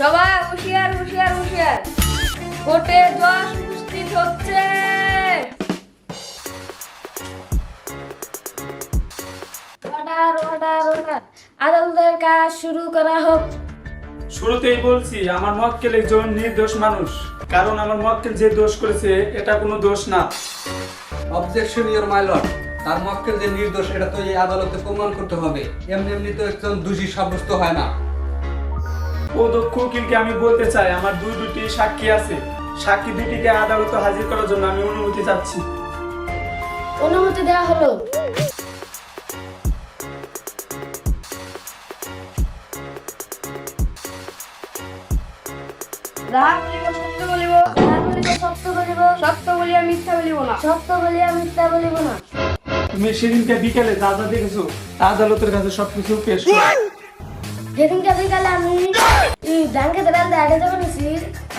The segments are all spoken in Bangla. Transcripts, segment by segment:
সবাই হুঁশিয়ার হুঁশিয়ার হুঁশিয়ার। কোর্টে জজ উপস্থিত হচ্ছে। Order order order. আদালতের কাজ শুরু করা হোক। শুরুতেই বলছি আমার মক্কেল একজন নির্দোষ মানুষ। কারণ আমার মক্কেল যে দোষ করেছে এটা কোনো দোষ না। অবজেকশন ইওর মাই লর্ড তার মক্কেল যে নির্দোষ এটা তো এই আদালতে প্রমাণ করতে হবে। এমনি এমনি তো একজন দোষী সাব্যস্ত হয় না। ও দক্ষ উকিলকে আমি বলতে চাই আমার দুই দুটি সাক্ষী আছে। সাক্ষী দুটিকে আদালতে হাজির করার জন্য আমি অনুমতি চাচ্ছি। অনুমতি দেওয়া হলো। সত্য বলিব। সত্য বলিব। সত্য বলিয়া মিথ্যা বলিব না। সত্য বলিয়া মিথ্যা বলিব না। তুমি সেদিনকে বিকেলে যা দেখেছ আদালতের কাছে সবকিছু পেশ করো। যেদিনকে বিকালে আমি এই ব্যাংকে দাঁড়াতে আগে যখন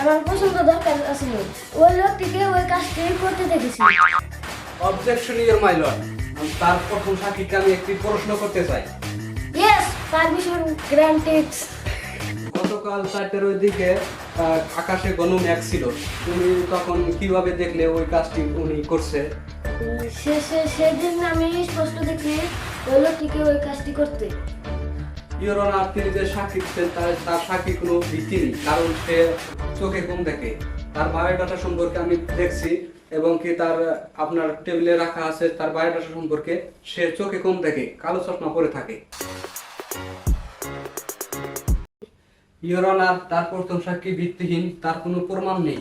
আমার পছন্দ দরকার আছিল ওই লোকটিকে ওই কাজটি করতে দেখেছি। অবজেকশন ইওর মাই লর্ড তার প্রথম সাক্ষীকে আমি একটি প্রশ্ন করতে চাই। ইয়েস পারমিশন গ্রান্টেড গতকাল চারটের ওই দিকে আকাশে গণ ম্যাগ ছিল। তুমি তখন কীভাবে দেখলে ওই কাজটি উনি করছে? সে সে সেদিন আমি স্পষ্ট দেখি ওই লোকটিকে ওই কাজটি করতে। ইওর অনার তিনি যে সাক্ষী দিচ্ছেন তার তার সাক্ষী কোনো ভিত্তি নেই। কারণ সে চোখে কম দেখে। তার বায়োডাটা সম্পর্কে আমি দেখছি এবং কি তার আপনার টেবিলে রাখা আছে তার বায়োডাটা সম্পর্কে সে চোখে কম দেখে কালো চশমা পরে থাকে। অনার তার প্রথম সাক্ষী ভিত্তিহীন তার কোনো প্রমাণ নেই।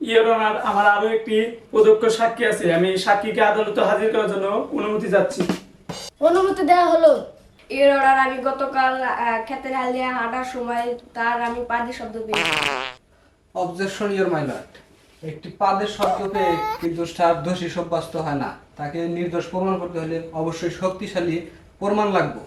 ইয়ের অনার আমার আরও একটি প্রদক্ষ সাক্ষী আছে। আমি সাক্ষীকে আদালতে হাজির করার জন্য অনুমতি চাচ্ছি। অনুমতি দেওয়া হলো। এর অর্ডার আমি গতকাল ক্ষেতের হাল দিয়ে হাঁটার সময় তার আমি পাদের শব্দ পেয়ে অবজেকশন ইওর মাই লর্ড একটি পাদের শব্দ পেয়ে কিন্তু তার দোষী সাব্যস্ত হয় না। তাকে নির্দোষ প্রমাণ করতে হলে অবশ্যই শক্তিশালী প্রমাণ লাগবে।